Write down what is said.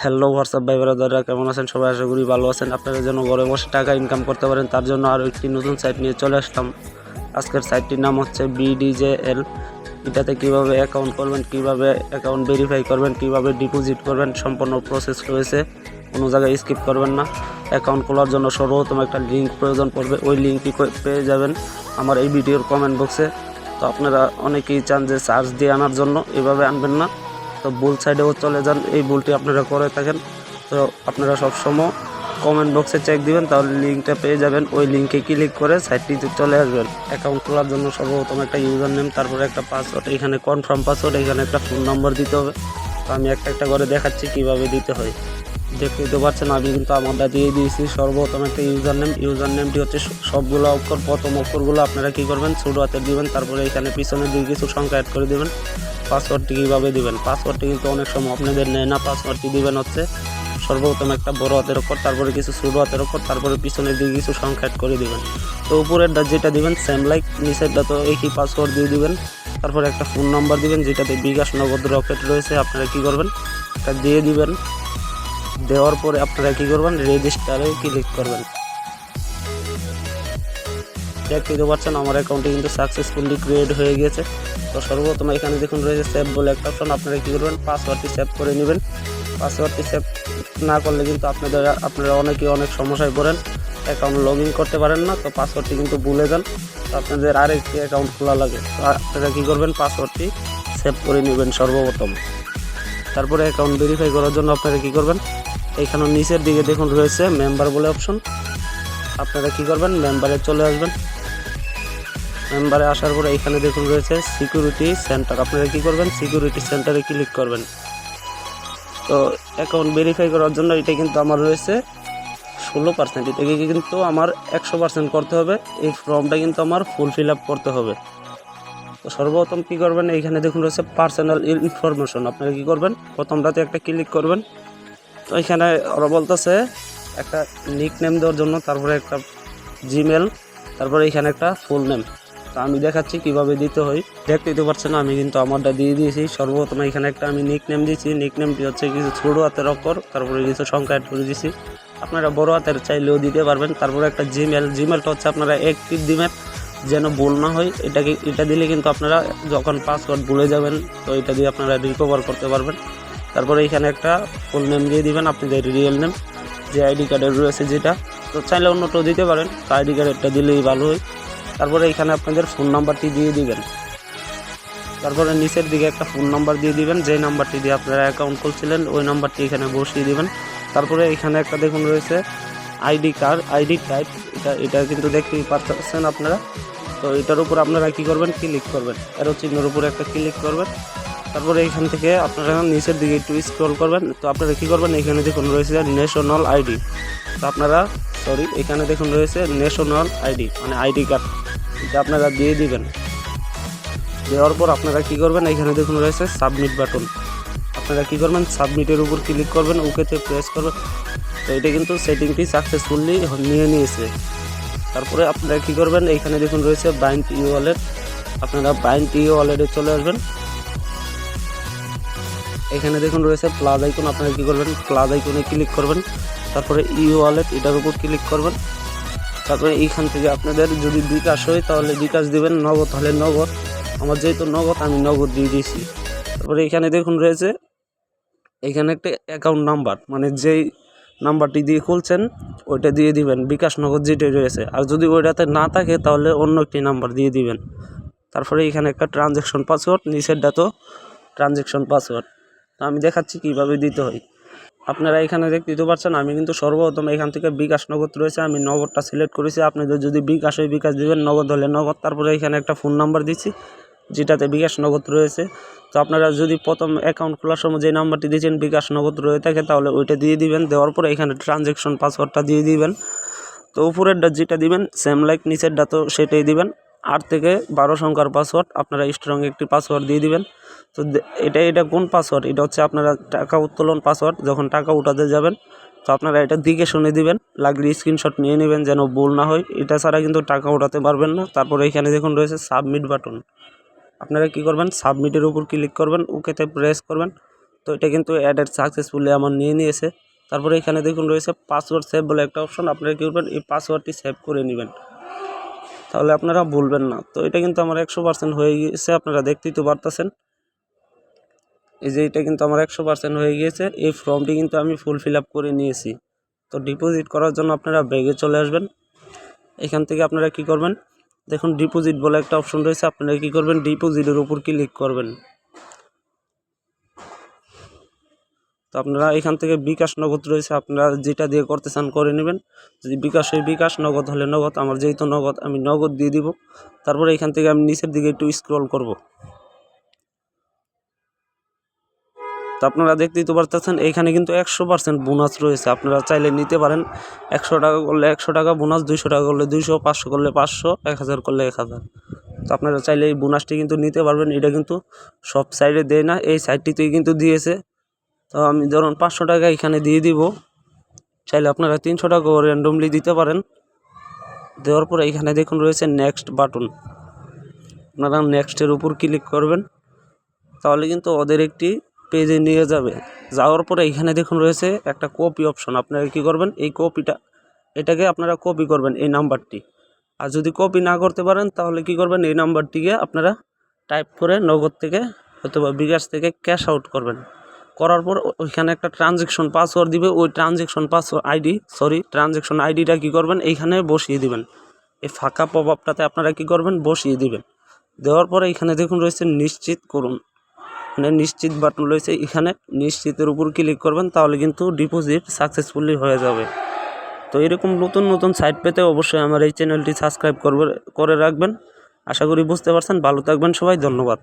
Hello WhatsApp ভাই ব্রাদাররা কেমন আছেন? সবাই আশা করি ভালো আছেন। আপনারা যেন ঘরে বসে টাকা ইনকাম করতে পারেন, তার জন্য আরও একটি নতুন সাইট নিয়ে চলে আসলাম। আজকের সাইটটির নাম হচ্ছে বিডিজেএল এটাতে কীভাবে অ্যাকাউন্ট করবেন, কীভাবে অ্যাকাউন্ট ভেরিফাই করবেন, কীভাবে ডিপোজিট করবেন, সম্পূর্ণ প্রসেস রয়েছে। কোনো জায়গায় স্কিপ করবেন না। অ্যাকাউন্ট খোলার জন্য সর্বপ্রথম একটা লিঙ্ক প্রয়োজন পড়বে, ওই লিঙ্কটি পেয়ে যাবেন আমার এই ভিডিওর কমেন্ট বক্সে তো আপনারা অনেকেই চান যে চার্জ দিয়ে আনার জন্য, এভাবে আনবেন না। তো ভুল সাইডেও চলে যান, এই ভুলটি আপনারা করে থাকেন। তো আপনারা সবসময় কমেন্ট বক্সে চেক দিবেন, তাহলে লিঙ্কটা পেয়ে যাবেন। ওই লিঙ্কে ক্লিক করে সাইটটিতে চলে আসবেন। অ্যাকাউন্ট খোলার জন্য সর্বপ্রথম একটা ইউজার নেম তারপরে একটা পাসওয়ার্ড এখানে কনফার্ম পাসওয়ার্ড এখানে একটা ফোন নাম্বার দিতে হবে। তো আমি একটা একটা করে দেখাচ্ছি কীভাবে দিতে হয়। দেখতেই তো পাচ্ছেন, আমি কিন্তু আমারটা দিয়ে দিয়েছি। সর্বপ্রথম একটা ইউজার নেম ইউজার নেমটি হচ্ছে সবগুলো অক্ষর, প্রথম অক্ষরগুলো আপনারা কী করবেন ছোটো হাতে দিবেন, তারপরে এখানে পিছনের দিকে কিছু সংখ্যা অ্যাড করে দিবেন। পাসওয়ার্ডটি কীভাবে দেবেন? পাসওয়ার্ডটি কিন্তু অনেক সময় আপনাদের নেয় না পাসওয়ার্ডটি দিবেন হচ্ছে সর্বপ্রথম একটা বড় হাতের অক্ষর তারপরে কিছু ছোটো হাতের অক্ষর তারপরে পিছনের দিকে কিছু সংখ্যা করে দিবেন। তো উপরেরটা যেটা দিবেন সেম লাইক নিচেরটা তো একই পাসওয়ার্ড দিয়ে দিবেন। তারপরে একটা ফোন নাম্বার দিবেন, যেটাতে বিকাশ নগদ রকেট রয়েছে, আপনারা কী করবেন? এটা দিয়ে দিবেন। দেওয়ার পরে আপনারা কী করবেন? রেজিস্টারে ক্লিক করবেন। দেখতেই তো পাচ্ছেন আমার অ্যাকাউন্টে কিন্তু সাকসেসফুলি ক্রিয়েট হয়ে গেছে তো সর্বপ্রথম এখানে দেখুন রয়েছে সেভ বলে একটা অপশন আপনারা কী করবেন? পাসওয়ার্ডটি সেভ করে নেবেন। পাসওয়ার্ডটি সেভ না করলে কিন্তু আপনাদের, আপনারা অনেকে অনেক সমস্যায় পড়েন অ্যাকাউন্ট লগ ইন করতে পারেন না, তো পাসওয়ার্ডটি কিন্তু ভুলে যান, তো আপনাদের আরেকটি অ্যাকাউন্ট খোলা লাগে। তো আপনারা কী করবেন? পাসওয়ার্ডটি সেভ করে নেবেন সর্বপ্রথম। তারপরে অ্যাকাউন্ট ভেরিফাই করার জন্য আপনারা কী করবেন? এখানে নিচের দিকে দেখুন রয়েছে মেম্বার বলে অপশন আপনারা কী করবেন? মেম্বারে চলে আসবেন। মেম্বারে আসার পরে এখানে দেখুন রয়েছে সিকিউরিটি সেন্টার আপনারা কী করবেন? সিকিউরিটি সেন্টারে ক্লিক করবেন। তো অ্যাকাউন্ট ভেরিফাই করার জন্য এটা কিন্তু আমার রয়েছে ষোলো পার্সেন্ট এটাকে কিন্তু আমার একশো পার্সেন্ট করতে হবে। এই ফর্মটা কিন্তু আমার ফুল ফিল আপ করতে হবে। তো সর্বপ্রথম কী করবেন? এইখানে দেখুন রয়েছে পার্সোনাল ইনফরমেশন আপনারা কী করবেন? প্রথমটাতে একটা ক্লিক করবেন। তো এখানে ওরা বলতেছে একটা নিক নেম দেওয়ার জন্য, তারপরে একটা জিমেল তারপরে এখানে একটা ফুল নেম তো আমি দেখাচ্ছি কীভাবে দিতে হয়। দেখতেই তো পারছেন আমি কিন্তু আমারটা দিয়ে দিয়েছি। সর্বপ্রথম এখানে একটা আমি নিক নেম দিয়েছি। নিক নেমটি হচ্ছে কিছু ছোটো হাতের অক্ষর, তারপরে কিছু সংখ্যা অ্যাড করে দিয়েছি। আপনারা বড় হাতের চাইলেও দিতে পারবেন। তারপরে একটা জিমেল জিমেলটা হচ্ছে আপনারা অ্যাক্টিভ দিবেন, যেন ভুল না হয়। এটাকে, এটা দিলে কিন্তু আপনারা যখন পাসওয়ার্ড ভুলে যাবেন, তো এটা দিয়ে আপনারা রিকভার করতে পারবেন। তারপরে এখানে একটা ফুল নেম দিয়ে দিবেন আপনাদের রিয়েল নেম যে আইডি কার্ডের রয়েছে যেটা। তো চাইলে অন্যটাও দিতে পারেন। তো আইডি কার্ডেরটা দিলেই ভালো হয়। তারপরে এখানে আপনাদের ফোন নাম্বারটি দিয়ে দিবেন। তারপরে নিচের দিকে একটা ফোন নাম্বার দিয়ে দিবেন। যে নাম্বারটি দিয়ে আপনারা অ্যাকাউন্ট খুলছিলেন, ওই নাম্বারটি এখানে বসিয়ে দিবেন। তারপরে এখানে একটা দেখুন রয়েছে আইডি কার্ড আইডি টাইপ এটা এটা কিন্তু দেখতেই পাচ্ছেন আপনারা। তো এটার উপর আপনারা কি করবেন? ক্লিক করবেন। এরো চিহ্নের উপরে একটা ক্লিক করবেন। তারপরে এখান থেকে আপনারা নিচের দিকে একটু স্ক্রল করবেন। তো আপনারা কী করবেন? এখানে দেখুন রয়েছে ন্যাশনাল আইডি তো আপনারা সরি এখানে দেখুন রয়েছে ন্যাশনাল আইডি মানে আইডি কার্ড আপনারা দিয়ে দিবেন। দেওয়ার পর আপনারা কী করবেন এখানে দেখুন রয়েছে সাবমিট বাটন আপনারা কী করবেন সাবমিটের উপর ক্লিক করবেন, ওকেতে প্রেস করবেন। তো এটা কিন্তু সেটিংটি সাকসেসফুলি নিয়ে নিয়েছে। তারপরে আপনারা কী করবেন এখানে দেখুন রয়েছে বাইন্ড ই ওয়ালেট আপনারা বাইন্ড ই ওয়ালেটে চলে আসবেন। এখানে দেখুন রয়েছে প্লাস আইকন আপনারা কী করবেন প্লাস আইকনে ক্লিক করবেন। তারপরে ই ওয়ালেট এটার উপর ক্লিক করবেন। তারপরে এইখান থেকে আপনাদের যদি বিকাশ হয়, তাহলে বিকাশ দিবেন, নগদ তাহলে নগদ। আমার যেহেতু নগদ, আমি নগদ দিয়ে দিয়েছি। তারপরে এখানে দেখুন রয়েছে, এখানে একটা অ্যাকাউন্ট নাম্বার মানে যেই নাম্বারটি দিয়ে খুলছেন, ওইটা দিয়ে দিবেন, বিকাশ নগদ যেটাই রয়েছে। আর যদি ওইটাতে না থাকে, তাহলে অন্য একটি নাম্বার দিয়ে দিবেন। তারপরে এখানে একটা ট্রানজ্যাকশন পাসওয়ার্ড নিচেরটা তো ট্রানজ্যাকশন পাসওয়ার্ড তো আমি দেখাচ্ছি কীভাবে দিতে হয়। আপনারা এখানে দেখতে দিতে পারছেন, আমি কিন্তু সর্বপ্রথম এখান থেকে বিকাশ নগদ রয়েছে, আমি নগদটা সিলেক্ট করেছি। আপনাদের যদি বিকাশ হয় বিকাশ দিবেন, নগদ হলে নগদ। তারপরে এখানে একটা ফোন নাম্বার দিচ্ছি, যেটাতে বিকাশ নগদ রয়েছে। তো আপনারা যদি প্রথম অ্যাকাউন্ট খোলার সময় যে নাম্বারটি দিয়েছেন বিকাশ নগদ রয়ে থাকে, তাহলে ওইটা দিয়ে দিবেন। দেওয়ার পরে এখানে ট্রানজ্যাকশন পাসওয়ার্ডটা দিয়ে দিবেন। তো উপরেরটা যেটা দিবেন সেম লাইক নিচেরটা তো সেটাই দিবেন। আট থেকে বারো সংখ্যার পাসওয়ার্ড আপনারা স্ট্রং একটি পাসওয়ার্ড দিয়ে দিবেন। তো এটা এটা কোন পাসওয়ার্ড এটা হচ্ছে আপনারা টাকা উত্তোলন পাসওয়ার্ড যখন টাকা উঠাতে যাবেন, তো আপনারা এটা দিকে শুনে দিবেন, লাগলে স্ক্রিনশট নিয়ে নেবেন যেন ভুল না হয়। এটা ছাড়া কিন্তু টাকা উঠাতে পারবেন না। তারপরে এখানে দেখুন রয়েছে সাবমিট বাটন আপনারা কি করবেন? সাবমিটের উপর ক্লিক করবেন ওকেতে প্রেস করবেন। তো এটা কিন্তু অ্যাডেড সাকসেসফুলি আমার নিয়ে নিয়েছে। তারপরে এখানে দেখুন রয়েছে পাসওয়ার্ড সেভ বলে একটা অপশন আপনারা কী করবেন? এই পাসওয়ার্ডটি সেভ করে নেবেন। তাহলে আপনারা ভুলবেন না। তো এটা কিন্তু আমার একশো পার্সেন্ট হয়ে গিয়েছে, আপনারা দেখতেই তো পারতেছেন। এই যে এটা কিন্তু আমার একশো পার্সেন্ট হয়ে গিয়েছে, এই ফর্মটি কিন্তু আমি ফুল ফিল আপ করে নিয়েছি। তো ডিপোজিট করার জন্য আপনারা ব্যাগে চলে আসবেন। এখান থেকে আপনারা কি করবেন? দেখুন ডিপোজিট বলে একটা অপশন রয়েছে, আপনারা কি করবেন? ডিপোজিটের উপর ক্লিক করবেন। আপনারা এখান থেকে বিকাশ নগদ রয়েছে, আপনারা যেটা দিয়ে করতে চান করে নেবেন। যদি বিকাশ হয় বিকাশ, নগদ হলে নগদ, আমার যেহেতু নগদ, আমি নগদ দিয়ে দিব। তারপরে এখান থেকে আমি নিচের দিকে একটু স্ক্রল করব। তো আপনারা দেখতেই তো পারতেছেন, এখানে কিন্তু একশো পার্সেন্ট বোনাস রয়েছে। আপনারা চাইলে নিতে পারেন, একশো টাকা করলে একশো টাকা বোনাস দুইশো টাকা করলে দুইশো, পাঁচশো করলে পাঁচশো, এক হাজার করলে এক হাজার। তো আপনারা চাইলে এই বোনাসটি কিন্তু নিতে পারবেন। এটা কিন্তু সব সাইডে দেয় না, এই সাইডটিতেই কিন্তু দিয়েছে। তো আমি ধরুন পাঁচশো টাকা এখানে দিয়ে দিব। চাইলে আপনারা তিনশো টাকাও র্যান্ডমলি দিতে পারেন। দেওয়ার পরে এখানে দেখুন রয়েছে নেক্সট বাটন আপনারা নেক্সটের উপর ক্লিক করবেন। তাহলে কিন্তু ওদের একটি পেজে নিয়ে যাবে। যাওয়ার পরে এখানে দেখুন রয়েছে একটা কপি অপশন আপনারা কী করবেন? এই কপিটা এটাকে আপনারা কপি করবেন এই নাম্বারটি আর যদি কপি না করতে পারেন, তাহলে কি করবেন? এই নাম্বারটিকে আপনারা টাইপ করে নগদ থেকে অথবা বিকাশ থেকে ক্যাশ আউট করবেন। করার পর ওইখানে একটা ট্রানজেকশন পাসওয়ার্ড দিবে। ওই transaction password ID sorry transaction আইডিটা কী করবেন? এইখানে বসিয়ে দিবেন। এই ফাঁকা প্রভাবটাতে আপনারা কী করবেন? বসিয়ে দিবেন। দেওয়ার পরে এখানে দেখুন রয়েছে নিশ্চিত করুন। মানে নিশ্চিত বাটন রয়েছে। এখানে নিশ্চিতের উপর ক্লিক করবেন, তাহলে কিন্তু ডিপোজিট সাকসেসফুলি হয়ে যাবে। তো এরকম নতুন নতুন সাইট পেতে অবশ্যই আমার এই চ্যানেলটি সাবস্ক্রাইব করবে করে রাখবেন। আশা করি বুঝতে পারছেন। ভালো থাকবেন সবাই। ধন্যবাদ।